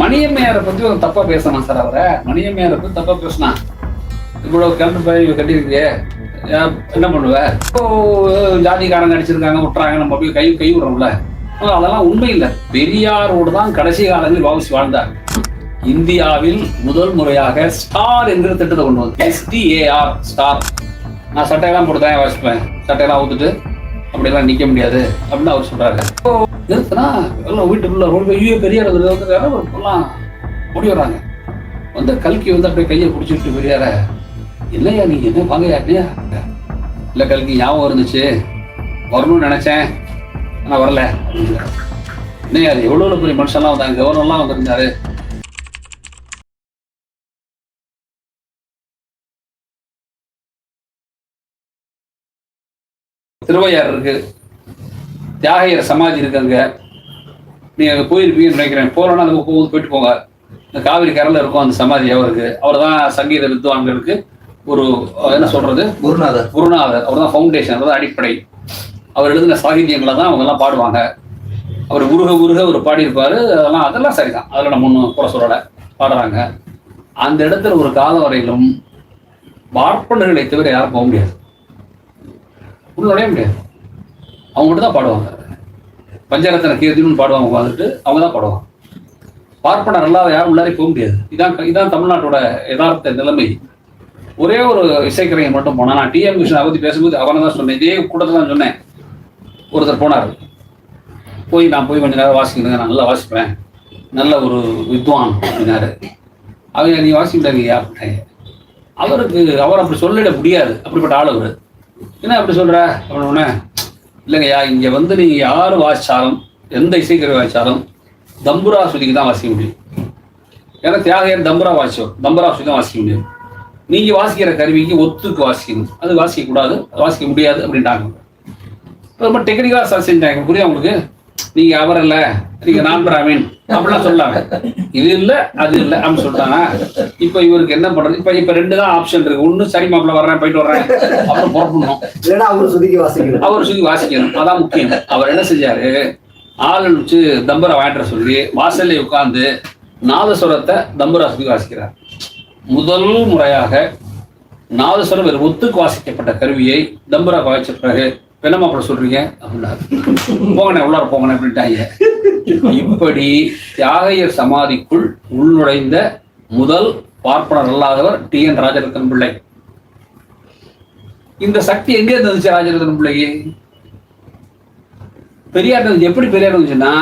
மணியம்மையாரை பத்தி ஒரு தப்பா பேசணும் சார் அவரை. மணியம்மையாரை பத்தி தப்பா பேசினா. இவ்வளவு கண்டு போய் கட்டியிருக்கியே ஏன் என்ன பண்ணுவ? இப்போ ஜாதிக்காரங்க அடிச்சிருக்காங்க விட்டுறாங்க நம்ம போய் கை கை விடுறோம்ல. அதெல்லாம் உண்மை இல்லை. பெரியாரோடு தான் கடைசி காலங்களில் வாசி வாழ்ந்தார். இந்தியாவில் முதல் முறையாக ஸ்டார் என்கிற திட்டத்தை கொண்டு வந்து எஸ்டிஏஆர் ஸ்டார். நான் சட்டையெல்லாம் போட்டு தான் வாசிப்பேன். சட்டையெல்லாம் ஊத்துட்டு அப்படியெல்லாம் நிக்க முடியாது அப்படின்னு அவர் சொல்றாரு. இப்போ நிறுத்தினா எல்லாம் வீட்டுக்குள்ள ரொம்ப ஐயோ பெரிய வந்து எல்லாம் ஓடி வர்றாங்க. வந்து கல்கி வந்து அப்படியே கையை பிடிச்சிட்டு பெரியார இல்லையா நீங்க என்ன வாங்கயா இல்லையா? இல்ல கல்கி ஞாபகம் இருந்துச்சு. வரணும்னு நினைச்சேன். ஆனா வரல. அப்படிங்கிறாரு. என்னையா எவ்வளோ எவ்வளவு பெரிய மனுஷன்லாம் வந்தாங்க கவர்னர்லாம் வந்திருந்தாரு. திருவையாறு இருக்கு. தியாகையர் சமாதி இருக்கு அங்க. நீங்க அங்க போயிருப்பீங்கன்னு நினைக்கிறேன். போறோம்னா அந்த போகும்போது போயிட்டு போங்க. இந்த காவிரி கரையில இருக்கும் அந்த சமாதி அவருக்கு அவர் தான் சங்கீத வித்வான்களுக்கு ஒரு என்ன சொல்றது? குருநாதர். குருநாதர். அவர் தான் ஃபவுண்டேஷன் அவர் தான் அடிப்படை. அவர் எழுதின சாகித்யங்களை தான் அவங்க எல்லாம் பாடுவாங்க. அவர் உருக உருக அவர் பாடியிருப்பாரு. அதெல்லாம் அதெல்லாம் சரிதான். அதில் நம்ம ஒன்றும் குறை சொல்லலை. பாடுறாங்க. அந்த இடத்துல ஒரு காலம் வரையிலும் பார்ப்பனர்களை தவிர யாரும் போக முடியாது. உள்ள முடியாது. அவங்க மட்டும் தான் பாடுவாங்க. பஞ்சரத்தன கீர்த்தின்னு பாடுவாங்க உட்காந்துட்டு அவங்க தான் பாடுவாங்க. பார்ப்பனர் நல்லா யாரும் உள்ளாரே போக முடியாது. இதான் இதான் தமிழ்நாட்டோட யதார்த்த நிலைமை. ஒரே ஒரு இசைக்கலைஞர் மட்டும் போனா நான் டிஎம் கிருஷ்ணன் பத்தி பேசும்போது அவனை தான் சொன்னேன். இதே கூட்டத்தில் தான் சொன்னேன். ஒருத்தர் போனார். போய் நான் போய் கொஞ்ச நேரம் வாசிக்கிறேங்க நான் நல்லா வாசிப்பேன். நல்ல ஒரு வித்வான் அப்படின்னாரு. அவங்க நீ வாசிக்கிட்டாங்க அப்படின்ட்டாங்க அவருக்கு அவர் அப்படி சொல்லிட முடியாது. அப்படிப்பட்ட ஆள் அவர். என்ன அப்படி சொல்ற? அப்படின்னே இல்லைங்கய்யா இங்க வந்து நீங்க யார் வாசிச்சாலும் எந்த இசைக்கருவி வாசிச்சாலும் தம்புரா சுதிக்கு தான் வாசிக்க முடியும். ஏன்னா தியாகையர் தம்புரா வாசிச்சோம் தம்புரா சுதி தான் வாசிக்க முடியும். நீங்க வாசிக்கிற கருவிக்கு ஒத்துக்கு வாசிக்கணும். அது வாசிக்க கூடாது வாசிக்க முடியாது அப்படின்ட்டாங்க ரொம்ப டெக்னிக்கலா செஞ்சாங்க. புரியுது உங்களுக்கு? நீங்க அவர் இல்ல நீங்க நான் பிராமின். அப்படிலாம் சொல்லாங்க இது இல்ல அது இல்ல அப்படின்னு சொல்லிட்டாங்க இப்ப இவருக்கு என்ன பண்றது? இப்ப இப்ப ரெண்டு தான் ஆப்ஷன் இருக்கு. ஒண்ணு சரி மாப்பிள்ள வர்றேன் போயிட்டு வர்றேன். அப்புறம் புறப்படணும். இல்லைன்னா அவரு சுதிக்கு வாசிக்கணும். அவர் சொல்லி வாசிக்கணும். அதான் முக்கியம். அவர் என்ன செஞ்சாரு? ஆள் வச்சு தம்பரை வாங்கிட்டு சொல்லி வாசல்ல உட்கார்ந்து நாதஸ்வரத்தை தம்பரா சொல்லி வாசிக்கிறார். முதல் முறையாக நாதஸ்வரம் ஒரு ஒத்துக்கு வாசிக்கப்பட்ட கருவியை தம்பரா வாசிச்ச பிறகு என்னம்மா அப்படி சொல்றீங்க? அப்படின்னா போங்கண்ணே உள்ளார போங்கண்ணே அப்படின்ட்டாங்க. இப்படி தியாகையர் சமாதிக்குள் உள்நுழைந்த முதல் பார்ப்பனர் அல்லாதவர் டி என் ராஜரத்னம் பிள்ளை. இந்த சக்தி எங்க இருந்துச்சு வந்துச்சு பிள்ளையே பிள்ளைக்கு? பெரியார் இருந்துச்சு எப்படி பெரியார் இருந்துச்சுன்னா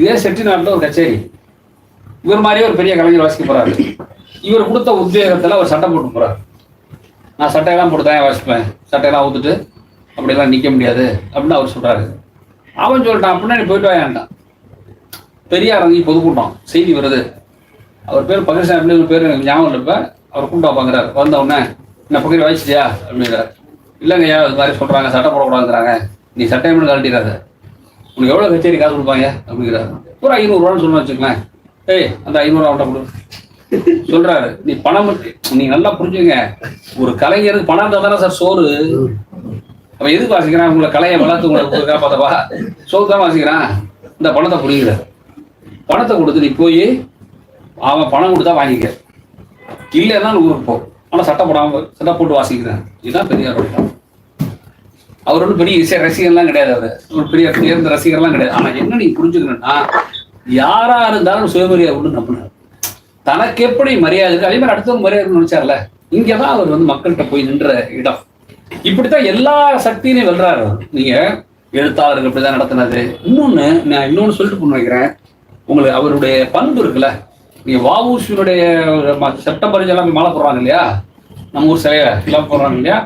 இதே செட்டிநாட்டில் ஒரு கச்சேரி. இவர் மாதிரியே ஒரு பெரிய கலைஞர் வாசிக்க போறாரு. இவர் கொடுத்த உத்வேகத்துல அவர் சட்டை போட்டு போறாரு. நான் சட்டையெல்லாம் போட்டு தான் வாசிப்பேன். சட்டையெல்லாம் ஊத்துட்டு அப்படிலாம் நிக்க முடியாது அப்படின்னு அவர் சொல்றாரு. அவன் சொல்லிட்டான் அப்படின்னா நீ போயிட்டு வாயான்ட்டான். பெரியார் அங்கே பொதுக்கூட்டம் செய்தி வருது. அவர் பேர் பகர்சாமி ஒரு பேர் எனக்கு ஞாபகம் இல்லை அவர் கூட்டம் பார்க்குறாரு வந்தவுடனே என்ன பகிர் வாய்ச்சியா அப்படிங்கிறார். இல்லைங்கய்யா இது மாதிரி சொல்றாங்க சட்டை போடக்கூடாதுங்கிறாங்க. நீ சட்டை மட்டும் கழட்டிடாத. உனக்கு எவ்வளோ கச்சேரி காசு கொடுப்பாங்க? அப்படிங்கிறாரு. ஒரு ஐநூறுரூவான்னு சொன்னா வச்சுக்கலேன் ஏய் அந்த ஐநூறுரூவா அவன்கிட்ட கொடு. சொல்றாரு. நீ பணம் நீ நல்லா புரிஞ்சுங்க ஒரு கலைஞருக்கு பணம் இருந்தா தானே சார் சோறு. அவன் எதுக்கு வாசிக்கிறான்? உங்களை கலையை வளர்த்து உங்களை காப்பாத்தவா சோறு தான் வாசிக்கிறான். இந்த பணத்தை பிடிக்கிற பணத்தை கொடுத்து நீ போய் அவன் பணம் கொடுத்தா வாங்கிக்க. இல்லைன்னா நீ ஊருக்கு போ. ஆனால் சட்டை போடாம சட்டை போட்டு வாசிக்கிறேன். இதுதான் பெரியார் அவர் வந்து பெரிய இசை ரசிகர்லாம் கிடையாது அவர். ஒரு பெரிய உயர்ந்த ரசிகர்லாம் கிடையாது. ஆனா என்ன நீ புரிஞ்சுக்கணும்னா யாரா இருந்தாலும் சுயமரியாதை உண்டு நம்பினார். தனக்கு எப்படி மரியாதை இருக்கு? அதே மாதிரி அடுத்தவங்க மரியாதை நினைச்சார்ல. இங்கதான் அவர் வந்து மக்கள்கிட்ட போய் நின்ற இடம். இப்படித்தான் எல்லா சக்தியும் வெல்றாரு. நீங்க எழுத்தாளர்கள் இப்படிதான் நடத்தினது இன்னொன்னு நான் இன்னொன்னு சொல்லிட்டு பண்ண வைக்கிறேன் உங்களுக்கு அவருடைய பண்பு இருக்குல்ல. நீங்க வாவூசியுடைய செப்டம்பர் எல்லாம் மாலை போடுறாங்க இல்லையா? நம்ம ஊர் சிலைய எல்லாம் போடுறாங்க இல்லையா?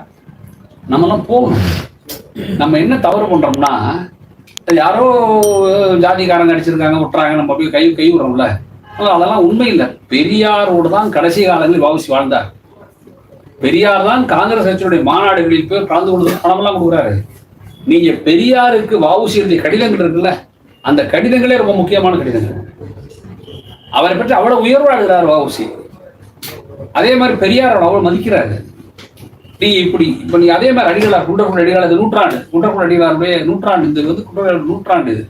நம்மலாம் போகணும். நம்ம என்ன தவறு பண்றோம்னா யாரோ ஜாதிக்காரங்க அடிச்சிருக்காங்க விட்டுறாங்க நம்ம போய் கை கை விடுறோம்ல. அதெல்லாம் உண்மை இல்லை. பெரியாரோடு தான் கடைசி காலங்களில் வாவுசி வாழ்ந்தார். பெரியார் தான் காங்கிரஸ் கட்சியுடைய மாநாடுகளில் போய் கலந்து கொண்டு பணமெல்லாம் கொடுக்குறாரு. நீங்க பெரியாருக்கு வாவுசி எழுதிய கடிதங்கள் இருக்குல்ல அந்த கடிதங்களே ரொம்ப முக்கியமான கடிதங்கள். அவரை பற்றி அவ்வளவு உயர்வாடுகிறார் வாவுசி. அதே மாதிரி பெரியார் அவ்வளவு மதிக்கிறாரு. நீ இப்படி இப்ப நீ அதே மாதிரி அடிகளார் குண்டர்குள்ள அடிகளார் இது நூற்றாண்டு குண்டர்குள்ள அடிகளாருடைய நூற்றாண்டு இது வந்து குண்டர் நூற்றாண்டு இது.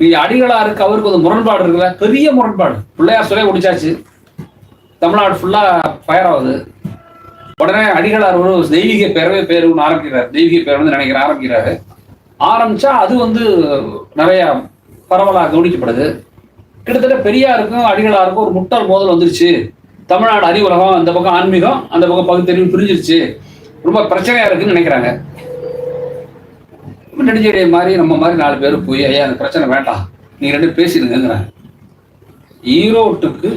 நீ அடிகளாருக்கு அவருக்கு ஒரு முரண்பாடு இருக்குல்ல பெரிய முரண்பாடு. பிள்ளையார் சிலை முடிச்சாச்சு தமிழ்நாடு ஃபுல்லா ஃபயர் ஆகுது. உடனே அடிகளார் ஒரு தெய்வீக பேரவை பேர் ஒன்று ஆரம்பிக்கிறார். தெய்வீக பேர் வந்து நினைக்கிற ஆரம்பிக்கிறாரு. ஆரம்பிச்சா அது வந்து நிறைய பரவலா கவனிக்கப்படுது. கிட்டத்தட்ட பெரியாருக்கும் அடிகளாருக்கும் ஒரு முட்டாள் மோதல் வந்துருச்சு. தமிழ்நாடு அறிவுலகம் அந்த பக்கம் ஆன்மீகம் அந்த பக்கம் பகுத்தறிவு பிரிஞ்சிருச்சு. ரொம்ப பிரச்சனையா இருக்குன்னு நினைக்கிறாங்க. இப்ப மாதிரி நம்ம மாதிரி நாலு பேர் போய் ஐயா அந்த பிரச்சனை வேண்டாம். நீங்க ரெண்டு பேசிடுங்கிறாங்க ஈரோட்டுக்கு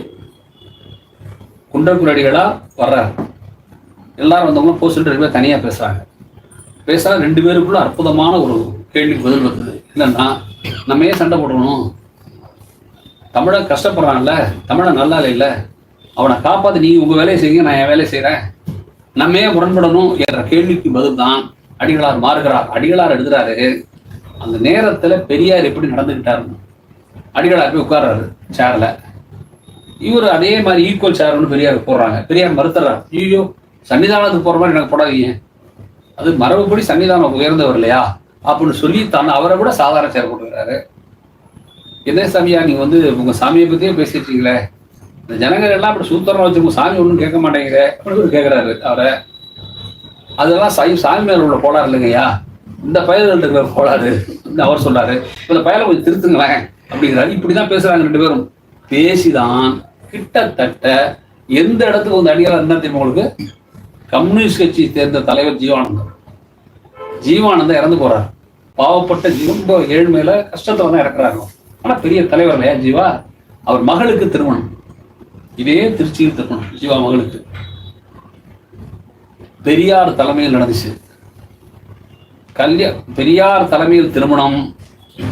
குன்றக்குரடிகளா வர்றாரு. எல்லாரும் வந்தவங்களும் போஸ்ட் ரெண்டு பேர் தனியா பேசுறாங்க. பேச ரெண்டு பேருக்குள்ள அற்புதமான ஒரு கேள்விக்கு பதில் வந்தது என்னன்னா நம்ம ஏன் சண்டை போடணும் தமிழன் கஷ்டப்படுறான்ல தமிழன் நல்லா இல்ல அவனை காப்பாத்து நீ உங்க வேலையை செய்யுங்க நான் என் வேலையை செய்கிறேன் நம்ம ஏன் முரண்படணும் என்ற கேள்விக்கு பதில் தான் அடிகளார் மாறுகிறார். அடிகளார் எழுதுறாரு அந்த நேரத்துல பெரியார் எப்படி நடந்துக்கிட்டாருன்னு அடிகளார் போய் உட்கார்றாரு சேர்ல இவர் அதே மாதிரி ஈக்குவல் சேர்னு பெரியார் போடுறாங்க. பெரியார் மறுத்துறாரு ஐயோ சன்னிதானத்துக்கு போற மாதிரி எனக்கு போடாதீங்க. அது மரபுப்படி சன்னிதானம் உயர்ந்தவர் இல்லையா? அப்படின்னு சொல்லி தான் அவரை கூட சாதாரண சேர் போட்டுக்கிறாரு. என்ன சாமியா நீங்க வந்து உங்க சாமியை பத்தியே பேசிட்டு இருக்கீங்களே? இந்த ஜனங்கள் எல்லாம் அப்படி சூத்திரமா வச்சு உங்க சாமி ஒன்றும் கேட்க மாட்டேங்கிற அப்படின்னு இவரு கேட்கிறாரு அவரை. அதெல்லாம் சாமி சாமி மேல உள்ள கோளாறு இல்லைங்கய்யா. இந்த பயல்கள் இருக்கிற கோளாறு அவர் சொல்றாரு இந்த பயலை கொஞ்சம் திருத்துங்களேன் அப்படிங்கிறாரு. இப்படிதான் பேசுறாங்க ரெண்டு பேரும். பேசிதான் கிட்டத்தட்ட எந்த இடத்துக்கு வந்து அடிக்கலாம் என்ன தெரியுமா உங்களுக்கு? கம்யூனிஸ்ட் கட்சி சேர்ந்த தலைவர் ஜீவானந்தம். ஜீவானந்தம் இறந்து போறார். பாவப்பட்ட ரொம்ப ஏழ்மையில கஷ்டத்தை தான் இறக்குறாங்க ஆனா பெரிய தலைவர் இல்லையா ஜீவா? அவர் மகளுக்கு திருமணம். இதே திருச்சியில் திருமணம் ஜீவா மகளுக்கு. பெரியார் தலைமையில் நடந்துச்சு. கல்யா பெரியார் தலைமையில் திருமணம்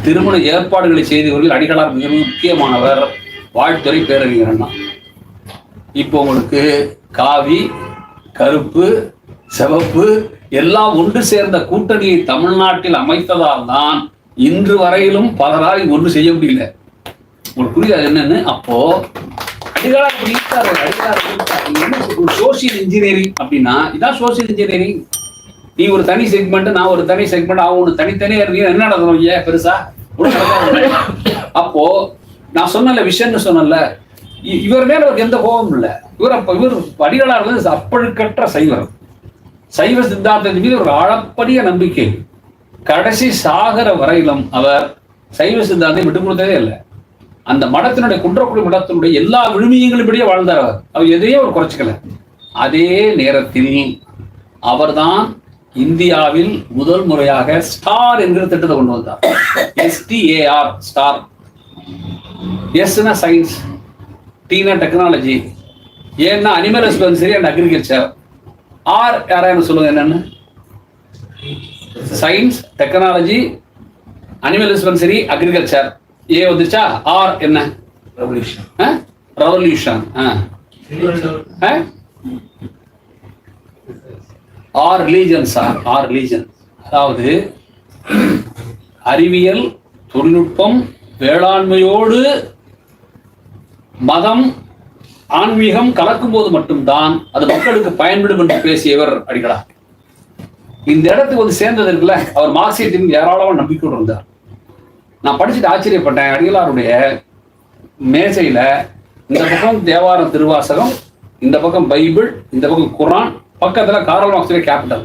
திருமண ஏற்பாடுகளை செய்தவர்கள் அடிகளார் மிக முக்கியமானவர். வாழ்த்துறை பேரறிஞர் அண்ணா. இப்போ உங்களுக்கு காவி கருப்பு சிவப்பு எல்லாம் ஒன்று சேர்ந்த கூட்டணியை தமிழ்நாட்டில் அமைத்ததால் தான் இன்று வரையிலும் பலரால் ஒன்று செய்ய முடியல. உங்களுக்கு புரியாது என்னன்னு? அப்போ இப்படி இருக்காரு, என்ன ஒரு சோசியல் இன்ஜினியரிங் அப்படின்னா இதான் சோசியல் இன்ஜினியரிங் நீ ஒரு தனி செக்மெண்ட் நான் ஒரு தனி செக்மெண்ட் அவன் ஒன்று தனித்தனியா இருக்கீங்க என்ன நடக்கணும்? ஏன் பெருசா? அப்போ நான் சொன்னல விஷயம்னு சொன்னல இவர் மேல அவருக்கு எந்த கோபமும் இல்ல. இவர் அப்ப இவர் அடிகளார் வந்து அப்பழுக்கற்ற சைவர் சைவ சித்தாந்தத்தின் மீது ஒரு ஆழப்படிய நம்பிக்கை. கடைசி சாகர வரையிலும் அவர் சைவ சித்தாந்தத்தை விட்டு கொடுத்ததே இல்லை. அந்த மடத்தினுடைய குன்றக்குடி மடத்தினுடைய எல்லா விழுமியங்களின்படியே வாழ்ந்தார் அவர். அவர் எதையும் அவர் குறைச்சிக்கல. அதே நேரத்தில் அவர்தான் இந்தியாவில் முதல் முறையாக ஸ்டார் என்கிற திட்டத்தை கொண்டு வந்தார். STAR star. எஸ்னா சயின்ஸ் டீனா டெக்னாலஜி ஏன்னா animal husbandry and agriculture R யாராவது சொல்லுங்க என்னன்னு? Science technology animal husbandry agriculture A வந்துச்சா ஆர் என்ன? Revolution revolution R religions R religion அதாவது அறிவியல் தொழில்நுட்பம் வேளாண்மையோடு மதம் ஆன்மீகம் கலக்கும் போது மட்டும்தான் அது மக்களுக்கு பயன்படும் என்று பேசியவர் அடிகளார். இந்த இடத்துக்கு வந்து சேர்ந்தது இருக்குல்ல அவர் மார்க்சியத்தின் ஏராளமாக நம்பிக்கையோடு இருந்தார். நான் படிச்சுட்டு ஆச்சரியப்பட்டேன் அடிகளாருடைய மேசையில இந்த பக்கம் தேவாரம் திருவாசகம் இந்த பக்கம் பைபிள் இந்த பக்கம் குரான் பக்கத்துல காரல் மார்க்ஸுடைய கேபிட்டல்.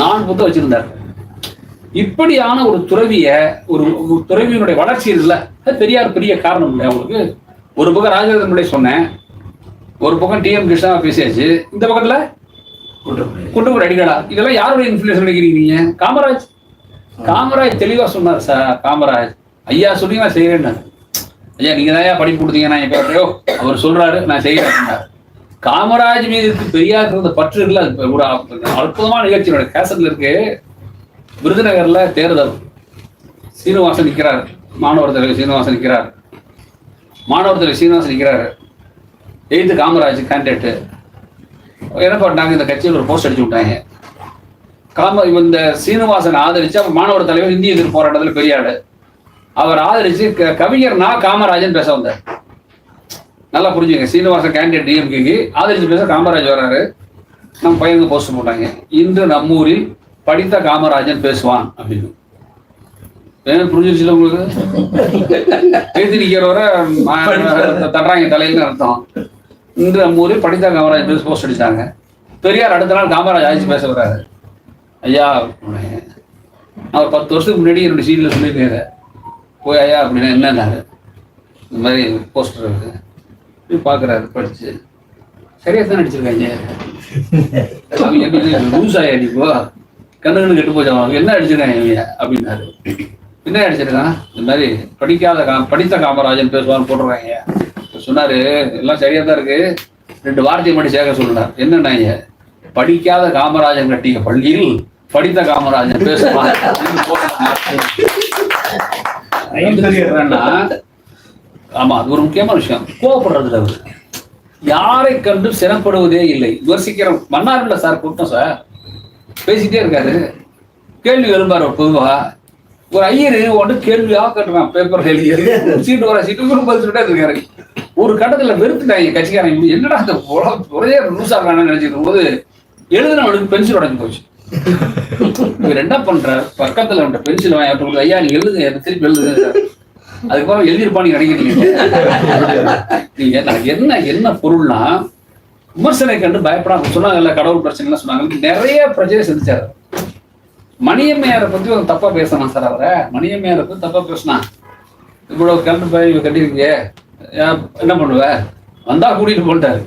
நான் புத்தகம் வச்சிருந்தார். இப்படியான ஒரு துறவிய ஒரு துறவியினுடைய வளர்ச்சி இருக்குல்ல அது பெரியார் பெரிய காரணம் இல்லை அவங்களுக்கு ஒரு பக்கம் ராஜேந்திரன் பிள்ளை சொன்னேன். ஒரு பக்கம் டிஎம் கிருஷ்ணா பேசியாச்சு. இந்த பக்கத்துல குண்டூர் அடிகளா இதெல்லாம் யாருடைய இன்ஃபுளுன்ஸ் நினைக்கிறீங்க நீங்க? காமராஜ். காமராஜ் தெளிவா சொன்னார் சார் காமராஜ். ஐயா சொல்லி நான் செய்யறேன்னு ஐயா நீங்க தான் படிப்பு கொடுத்தீங்க நான் இப்ப ஐயோ அவர் சொல்றாரு நான் செய்யறேன். காமராஜ் மீது இருக்கு பெரியார் இருந்த பற்று இருக்குல்ல அது ஒரு அற்புதமான நிகழ்ச்சியோட கேசட்ல இருக்கு விருதுநகர்ல தேர்தல். சீனிவாசன் நிக்கிறார். மாணவர் தலைவர் சீனிவாசன் நிக்கிறார். மாணவர் தலைவர் சீனிவாசன் நிற்கிறாரு எய்த்து காமராஜ் கேண்டிடேட்டு என்ன பண்ணாங்க இந்த கட்சியில் ஒரு போஸ்ட் அடிச்சு விட்டாங்க காம இந்த சீனிவாசன் ஆதரிச்சு அப்போ மாணவர் தலைவர் இந்திய எதிர்ப்பு போராட்டத்தில் பெரிய அவர் ஆதரிச்சு க- கவிஞர் நான் காமராஜன் பேச வந்தார். நல்லா புரிஞ்சுங்க. சீனிவாசன் கேண்டிடேட் டிஎம்கேக்கு ஆதரிச்சு பேச காமராஜ் வர்றாரு நம்ம பையனுக்கு போஸ்ட் போட்டாங்க. இன்று நம்மூரில் படித்த காமராஜன் பேசுவான் அப்படின்னு. புரிஞ்சிருச்சுல உங்களுக்கு? எழுதி நிக்கிறவரை தட்டுறாங்க தலையில அர்த்தம். இன்று நம்ம ஊரில் படித்த காமராஜ் பேச போஸ்ட் அடிச்சாங்க. பெரியார் அடுத்த நாள் காமராஜ் ஆயிடுச்சு பேச வர்றாரு. ஐயா ஒரு பத்து வருஷத்துக்கு முன்னாடி என்னுடைய சீரியல் சொல்லியிருக்கேன் போய் ஐயா அப்படின்னா என்னன்னாரு. இந்த மாதிரி போஸ்டர் இருக்கு. பார்க்குறாரு படிச்சு. சரியா தான் என்ன லூஸ் ஆயா நீ போ. கண்ணு கண்ணு கெட்டு போச்சு அவங்க என்ன அடிச்சிருக்காங்க அப்படின்னாரு. என்ன அடிச்சிருக்கான் இந்த மாதிரி படிக்காத கா படித்த காமராஜன் பேசுவான்னு இப்ப சொன்னாரு எல்லாம் சரியா தான் இருக்கு. ரெண்டு வார்த்தையை மட்டும் சேர்க்க சொல்லுனார். என்னன்னாங்க படிக்காத காமராஜன் கட்டிய பள்ளியில் படித்த காமராஜன் பேசுவான். ஆமா அது ஒரு முக்கியமான விஷயம். கோவப்படுறதுல அவரு. யாரை கண்டு சினப்படுவதே இல்லை. விமர்சிக்கிற மன்னார்ல சார் கூட்டம் சார். பேசிட்டே இருக்காரு. கேள்வி எழுப்பாரு பொதுவா. ஒரு ஐயர் ஒன்று கேள்வியாக கட்டுறான் பேப்பர் எழுதி சீட்டு வர சீட்டு இவரும் பதில் சொல்லிட்டு இருக்காரு ஒரு கட்டத்தில் வெறுத்துட்டாங்க கட்சிக்காரன். என்னடா அந்த ஒரே லூசா வேணும்னு நினைச்சிருக்கும் போது எழுதுனவனுக்கு பென்சில் உடஞ்சு போச்சு. இவர் என்ன பண்ற? பக்கத்துல அவன் பென்சில் வாங்கி அவர்கிட்ட ஐயா நீ எழுதுங்க எனக்கு திருப்பி எழுதுங்க அதுக்கப்புறம் எழுதியிருப்பான்னு நினைக்கிறீங்க. நீங்க எனக்கு என்ன என்ன பொருள்னா விமர்சனை கண்டு பயப்படாம சொன்னாங்கல்ல கடவுள் பிரச்சனை சொன்னாங்க நிறைய பிரச்சனை செஞ்சாரு மணியம்மையாரை பத்தி ஒரு தப்பா பேசணும் சார் அவரை. மணியம்மையாரை பத்தி தப்பா பேசினா? இவ்வளவு கரண்ட் போய் இவ கட்டிருக்கியே என்ன பண்ணுவ? வந்தா கூட்டிட்டு போட்டாரு.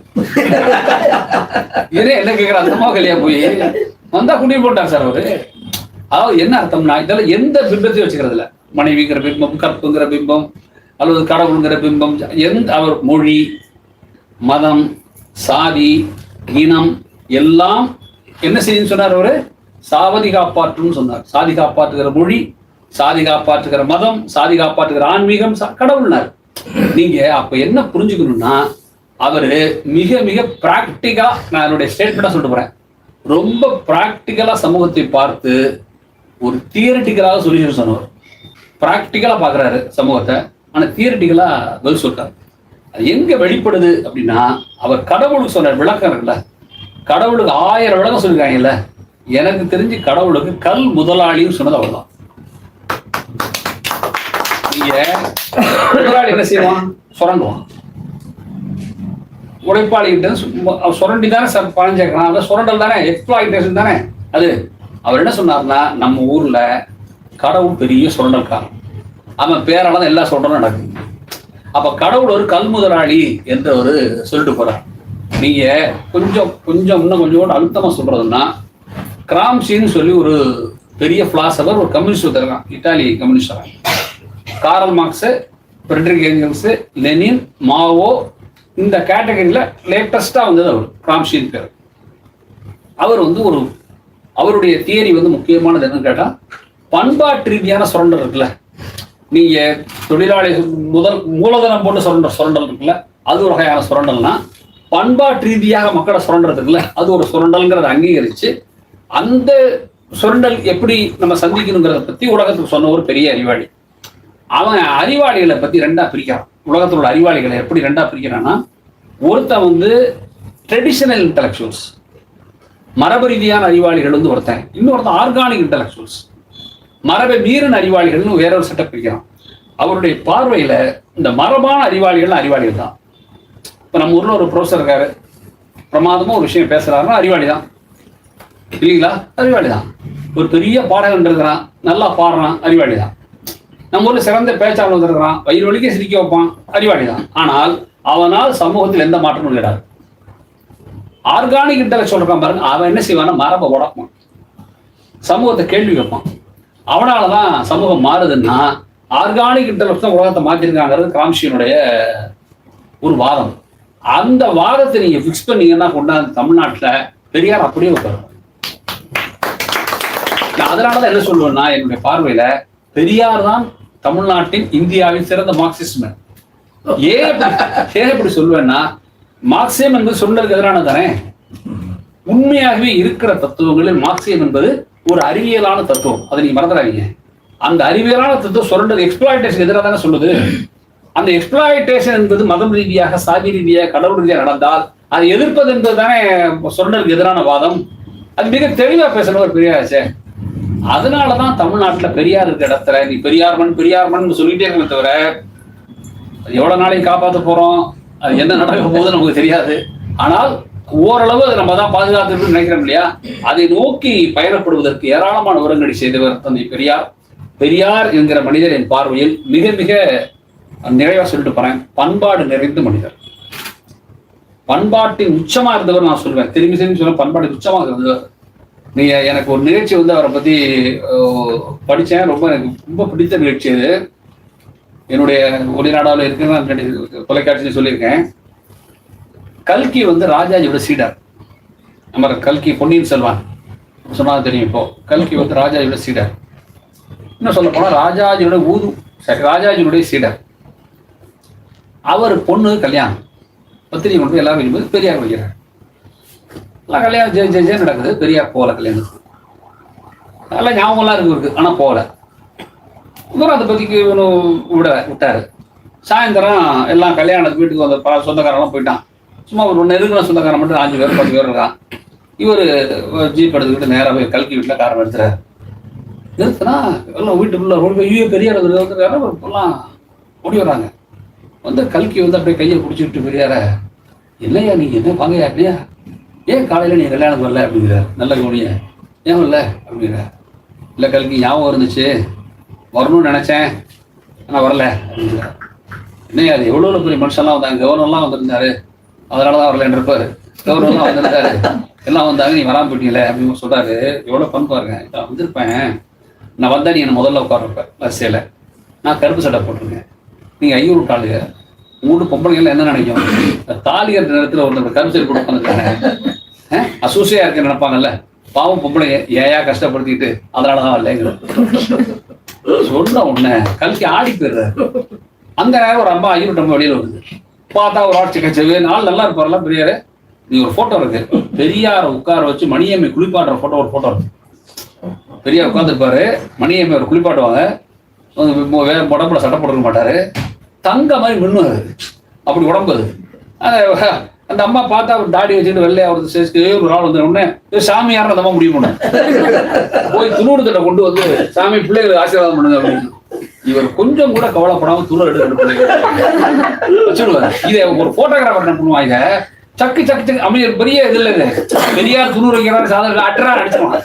இதே என்ன கேக்குற அந்தமா கல்யா போய்? வந்தா கூட்டிட்டு போட்டார் சார் அவரு. அதாவது என்ன அர்த்தம்னா இதெல்லாம் எந்த பிம்பத்தையும் வச்சுக்கிறது இல்ல மனைவிங்கிற பிம்பம் கற்புங்கிற பிம்பம் அல்லது கடவுளுங்கிற பிம்பம் எந்த அவர் மொழி மதம் சாதி இனம் எல்லாம் என்ன செய்யுன்னு சொன்னார் அவரு? சாவதி காப்பாற்றுன்னு சொன்னார். சாதி காப்பாற்றுகிற மொழி சாதி காப்பாற்றுகிற மதம் சாதி காப்பாற்றுகிற ஆன்மீகம் கடவுள்னார். நீங்க அப்ப என்ன புரிஞ்சுக்கணும்னா அவரு மிக மிக பிராக்டிக்கலா நான் என்னுடைய ஸ்டேட்மெண்டா சொல்லிட்டு போறேன். ரொம்ப பிராக்டிக்கலா சமூகத்தை பார்த்து ஒரு தியரிட்டிக்கலாக சொல்யூஷன் சொன்னவர். பிராக்டிக்கலா பாக்குறாரு சமூகத்தை. ஆனா தியரிட்டிக்கலா பதில் சொல்றாரு அது எங்க வெளிப்படுது அப்படின்னா அவர் கடவுளுக்கு சொன்ன விளக்கம் இருக்குல்ல. கடவுளுக்கு ஆயிரம் விளக்கம் சொல்லிருக்காங்கல்ல. எனக்கு தெரிஞ்சு கடவுளுக்கு கல் முதலாளின்னு சொன்னது அவ்வளவுதான் நீங்க முதலாளி என்ன செய்வான்? சுரண்டுவான். உழைப்பாளிகிட்ட சும்மா- அவன் சுரண்டி தானே சார் பணம் சேர்க்கிறான் அதான் சுரண்டல் தானே எக்ஸ்பிளாய்டேஷன் தானே. அது அவர் என்ன சொன்னார்னா நம்ம ஊர்ல கடவுள் பெரிய சுரண்டல்காரன். அவன் பேரால தான் எல்லா சுரண்டலும் நடக்குது. அப்ப கடவுள் ஒரு கல் முதலாளி என்று ஒரு சொல்லிட்டு போறார். நீங்க கொஞ்சம் கொஞ்சம் இன்னும் கொஞ்சம் கூட அழுத்தமா சொல்றதுன்னா கிராம்சின்னு சொல்லி ஒரு பெரிய பிலாசபர் ஒரு கம்யூனிஸ்ட் இருக்கான் Italy communist Karl Marx Friedrich Engels Lenin Mao இந்த கேட்டகரியில லேட்டஸ்டா வந்தது அவர் கிராம்சின் பேர். அவர் வந்து ஒரு அவருடைய தியரி வந்து முக்கியமானது என்னன்னு கேட்டால் பண்பாட்டு ரீதியான சுரண்டல் இருக்குல்ல. நீங்க தொழிலாளி முதல் மூலதனம் போட்டு சுரண்ட சுரண்டல் இருக்குல்ல அது ஒரு வகையான சுரண்டல்னா பண்பாட்டு ரீதியாக மக்களை சுரண்டதுக்குல இருக்குல்ல அது ஒரு சுரண்டல்ங்கிறத அங்கீகரிச்சு அந்த சுரண்டல் எப்படி நம்ம சந்திக்கணுங்கிறத பத்தி உலகத்துக்கு சொன்ன ஒரு பெரிய அறிவாளி. அவன் அறிவாளிகளை பத்தி ரெண்டா பிரிக்கிறான். உலகத்தில் உள்ள அறிவாளிகளை எப்படி ரெண்டா பிரிக்கிறான்னா ஒருத்தன் வந்து ட்ரெடிஷனல் இன்டலெக்சுவல்ஸ் மரபு ரீதியான அறிவாளிகள் வந்து ஒருத்தன் இன்னொருத்தன் ஆர்கானிக் இன்டலெக்சுவல்ஸ் மரபை மீறின அறிவாளிகள்னு வேற ஒரு செட்டப் பிரிக்கிறான். அவருடைய பார்வையில இந்த மரபான அறிவாளிகள் அறிவாளிகள் தான். இப்ப நம்ம ஊர்ல ஒரு ப்ரொஃபஸர் இருக்காரு. பிரமாதமா ஒரு விஷயம் பேசுறாருன்னா அறிவாளி தான். இல்லைங்களா? அறிவாளி தான் ஒரு பெரிய பாடகன் இருக்கிறான் நல்லா பாடுறான் அறிவாளி தான் நம்ம ஊர்ல சிறந்த பேச்சாளர் இருக்கிறான் வயிறு வலிக்க சிரிக்க வைப்பான் அறிவாளி தான் ஆனால் அவனால் சமூகத்தில் எந்த மாற்றமும் கிடையாது ஆர்கானிக் இன்டலெக்சுவல் சொல்றான் பாருங்க அவன் என்ன செய்வான்னா மரபை உடப்பான் சமூகத்தை கேள்வி வைப்பான். அவனால தான் சமூகம் மாறுதுன்னா ஆர்கானிக் இன்டலெக்ட் தான் உலகத்தை மாற்றிருக்காங்கிறது கிராம்ஷியனுடைய ஒரு வாதம். அந்த வாதத்தை நீங்க ஃபிக்ஸ் பண்ணீங்கன்னா கொண்டாந்து தமிழ்நாட்டுல பெரியார் அப்படியே உட்காரு அதனாலதான் என்ன சொல்லுவேன்னா என்னுடைய பார்வையில பெரியார் தான் தமிழ்நாட்டின் இந்தியாவின் சிறந்த மார்க்சிஸ்ட் ஏன் அப்படி- ஏன் சொல்லுவேன்னா மார்க்சியம் என்பது சொன்னதுக்கு எதிரான தானே? உண்மையாகவே இருக்கிற தத்துவங்களில் மார்க்சியம் என்பது ஒரு அறிவியலான தத்துவம். அதை நீங்க மறந்துடாதீங்க. அந்த அறிவியலான தத்துவம் சொல்றது எக்ஸ்பிளாய்டேஷன் எதிராக தானே சொல்லுது. அந்த எக்ஸ்பிளாய்டேஷன் என்பது மதம் ரீதியாக சாதி ரீதியாக கடவுள் ரீதியாக நடந்தால் அதை எதிர்ப்பது என்பது தானே சுரண்டலுக்கு எதிரான வாதம். அது மிக தெளிவா பேசணும் ஒரு அதனாலதான் தமிழ்நாட்டுல பெரியார் இருக்க இடத்துல நீ பெரியார் மண் பெரியார் மண் சொல்லிட்டே இருக்க தவிர அது எவ்வளவு நாளைக்கு காப்பாத்த போறோம்? அது என்ன நடக்க போகுது நமக்கு தெரியாது. ஆனால் ஓரளவு அதை நம்ம தான் பாதுகாத்துன்னு நினைக்கிறோம் இல்லையா? அதை நோக்கி பயணப்படுவதற்கு ஏராளமான உரங்கடி செய்தவர் தந்தை பெரியார். பெரியார் என்கிற மனிதர் என் பார்வையில் மிக மிக நிறைவா சொல்லிட்டு போறேன். பண்பாடு நிறைந்த மனிதர். பண்பாட்டின் உச்சமா இருந்தவர் நான் சொல்வேன். திரும்பி திரும்பி சொல்ல பண்பாட்டின் உச்சமா இருந்தவர். நீங்க எனக்கு ஒரு நிகழ்ச்சி வந்து அவரை பத்தி படிச்சேன். ரொம்ப எனக்கு ரொம்ப பிடித்த நிகழ்ச்சி அது. என்னுடைய ஒளிநாடாவில் இருக்குன்னு தொலைக்காட்சியில் சொல்லியிருக்கேன். கல்கி வந்து ராஜாஜியோட சீடர். நம்ம கல்கி பொன்னியின் செல்வான். சொன்னா தெரியும் இப்போ. கல்கி வந்து ராஜாஜியோட சீடர். இன்னும் சொல்ல போனால் ராஜாஜியோட ஊது சரி ராஜாஜியுடைய சீடர். அவர் பொண்ணு கல்யாணம். பத்திரிகை கொண்டு எல்லாம் எல்லாரும் பெரியார் வைக்கிறார். எல்லாம் கல்யாணம் ஜெய ஜெய ஜெய நடக்குது. பெரியா போகல கல்யாணத்துக்கு. நல்லா ஞாபகம்லாம் இருக்கு இருக்கு ஆனால் போகல. இவரும் அதை பற்றிக்கு இவனும் விட விட்டாரு. சாயந்தரம் எல்லாம் கல்யாணத்துக்கு வீட்டுக்கு வந்த பல சொந்தக்காரெல்லாம் போயிட்டான். சும்மா ஒரு ஒன்று இருக்கிற சொந்தக்காரன் மட்டும் அஞ்சு பேர் பத்து பேர் இருக்கான். இவர் ஜீப் எடுத்துக்கிட்டு நேராக போய் கல்கி வீட்டில் காரம் எடுத்துறாரு நிறுத்தினா எல்லாம் வீட்டுக்குள்ள ரொம்ப போய் ஐயோ பெரியார் வந்துருக்காரு எல்லாம் ஓடி வர்றாங்க. வந்து கல்கி வந்து அப்படியே கையை பிடிச்சிக்கிட்டு பெரியார இல்லையா நீங்கள் என்ன வாங்கயா இல்லையா ஏன் காலையில நீ கல்யாணம் வரல அப்படிங்கிறார் நல்ல கவனிய ஏன் வரல அப்படிங்கிறார் இல்லை கல்கி ஞாபகம் இருந்துச்சு. வரணும்னு நினச்சேன். ஆனால் வரல அப்படிங்கிறார் என்னையா அது எவ்வளோ பெரிய மனுஷன்லாம் வந்தாங்க? கவர்னர்லாம் வந்திருந்தாரு. அதனால தான் வரலன்றப்பாரு கவர்னர்லாம் வந்திருந்தாரு. எல்லாம் வந்தாங்க நீ வராமல் போயிட்டீங்களே அப்படின்னு சொல்கிறாரு எவ்வளோ பண் பாருங்க. நான் வந்திருப்பேன். நான் வந்தேன் நீ என்னை முதல்ல உட்கார்றப்ப வரிசையில். நான் கருப்பு சட்டை போட்டிருக்கேன். நீங்கள் ஐயூர் விட்டாளுங்க மூணு பொம்பளைங்க என்ன நினைக்கும்? தாலி நேரத்தில் நேரத்துல ஒருத்தர் கருப்பு சட்டை உட்காந்துருக்காங்க அசூசியா இருக்க நினைப்பாங்கல்ல? பாவம் பொம்பளை ஏயா கஷ்டப்படுத்திட்டு அதனாலதான் வரலைங்கிற சொன்ன உடனே கல்கி ஆடி போயிடுறாரு. அந்த நேரம் ஒரு அம்மா ஐயோ நம்ம வெளியில வருது. பார்த்தா ஒரு ஆட்சி கச்சவு நாள் நல்லா இருப்பார்ல பெரியாரு. நீ ஒரு போட்டோ இருக்கு. பெரியார உட்கார வச்சு மணியம்மை குளிப்பாடுற போட்டோ ஒரு போட்டோ இருக்கு. பெரியார் உட்காந்துருப்பாரு மணியம்மை ஒரு குளிப்பாட்டுவாங்க. வேற உடம்புல சட்டை போட்டுக்க மாட்டாரு. தங்க மாதிரி மின்னுவாரு அப்படி உடம்பு அது. அந்த அம்மா பார்த்தா அவர் தாடி வச்சுட்டு வெள்ளையா ஒரு சேர்த்து ஒரு ஆள் வந்து உடனே சாமி யாரும் அந்த அம்மா முடிவு பண்ண போய் துணூரத்தை கொண்டு வந்து சாமி பிள்ளைகளுக்கு ஆசீர்வாதம் பண்ணுங்க அப்படின்னு இவர் கொஞ்சம் கூட கவலைப்படாம துணு எடுத்து இதை ஒரு போட்டோகிராஃபர் என்ன பண்ணுவாங்க இதை? சக்கு சக்கு சக்கு. அப்படி பெரிய இது இல்ல இது. பெரியார் துணூர் வைக்கிறாரு சாதாரண அட்ரா அடிச்சிருவான்.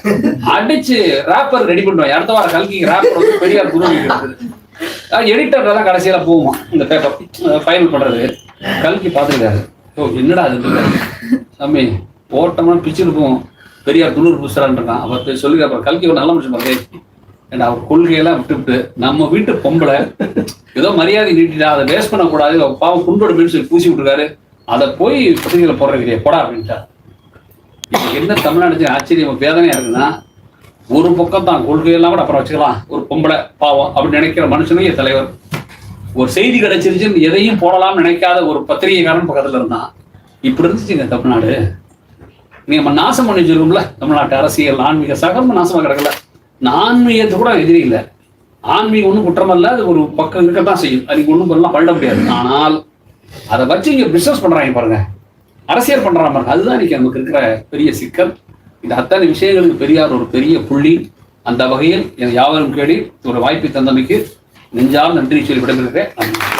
அடிச்சு ராப்பர் ரெடி பண்ணுவாங்க அடுத்த வாரம் கல்கி ராப்பர் வந்து பெரியார் துணு வைக்கிறது. எடிட்டர் தான் கடைசியில போவோம் இந்த பேப்பர் ஃபைனல் பண்றது. கல்கி பார்த்துருக்காரு ஓ என்னடா அது? சாமி போட்டோம்னா பிச்சுட்டு போவோம். பெரியார் துணூர் புதுசான் இருக்கான் அவர் சொல்லி அப்புறம் கல்கி ஒரு நல்ல மனுஷன் பாரு. ஏன்னா அவர் கொள்கையெல்லாம் விட்டுவிட்டு நம்ம வீட்டு பொம்பளை ஏதோ மரியாதை நீட்டிட்டா அதை வேஸ்ட் பண்ணக்கூடாது. அவ பாவம் குண்டோட மீன் சொல்லி பூசி விட்டுருக்காரு. அதை போய் பத்திரிகையில் போடுறீங்க போடா அப்படின்ட்டா என்ன தமிழ்நாடு ஆச்சரியம் வேதனையா இருக்குன்னா ஒரு பக்கம் தான் கொள்கையெல்லாம் கூட அப்புறம் வச்சுக்கலாம். ஒரு பொம்பளை பாவம் அப்படின்னு நினைக்கிற மனுஷனே என் தலைவர். ஒரு செய்தி கிடைச்சிருச்சுன்னு எதையும் போடலாம்னு நினைக்காத ஒரு பத்திரிகைக்காரன் பக்கத்துல இருந்தான். இப்படி இருந்துச்சுங்க தமிழ்நாடு. நீ நம்ம நாசம் பண்ணி வச்சிருக்கோம்ல தமிழ்நாட்டு அரசியல் ஆன்மீக சகலம் நாசமா கிடக்கல. ஆன்மீகத்து கூட எதிரி இல்லை. ஆன்மீகம் ஒன்றும் குற்றமல்ல அது ஒரு பக்கம் இருக்கத்தான் செய்யும். அதுக்கு ஒன்றும் பண்ணலாம் பண்ண முடியாது. ஆனால் அதை வச்சு இங்க பிஸ்னஸ் பண்றாங்க பாருங்க. அரசியல் பண்ணுறாங்க பாருங்க. அதுதான் இன்னைக்கு நமக்கு இருக்கிற பெரிய சிக்கல். இந்த அத்தனை விஷயங்களுக்கு பெரியார் ஒரு பெரிய புள்ளி. அந்த வகையில் என் யாவரும் கேடி ஒரு வாய்ப்பை தந்தமைக்கு நெஞ்சால் நன்றி சொல்லி விடைபெறுகிறேன். நன்றி.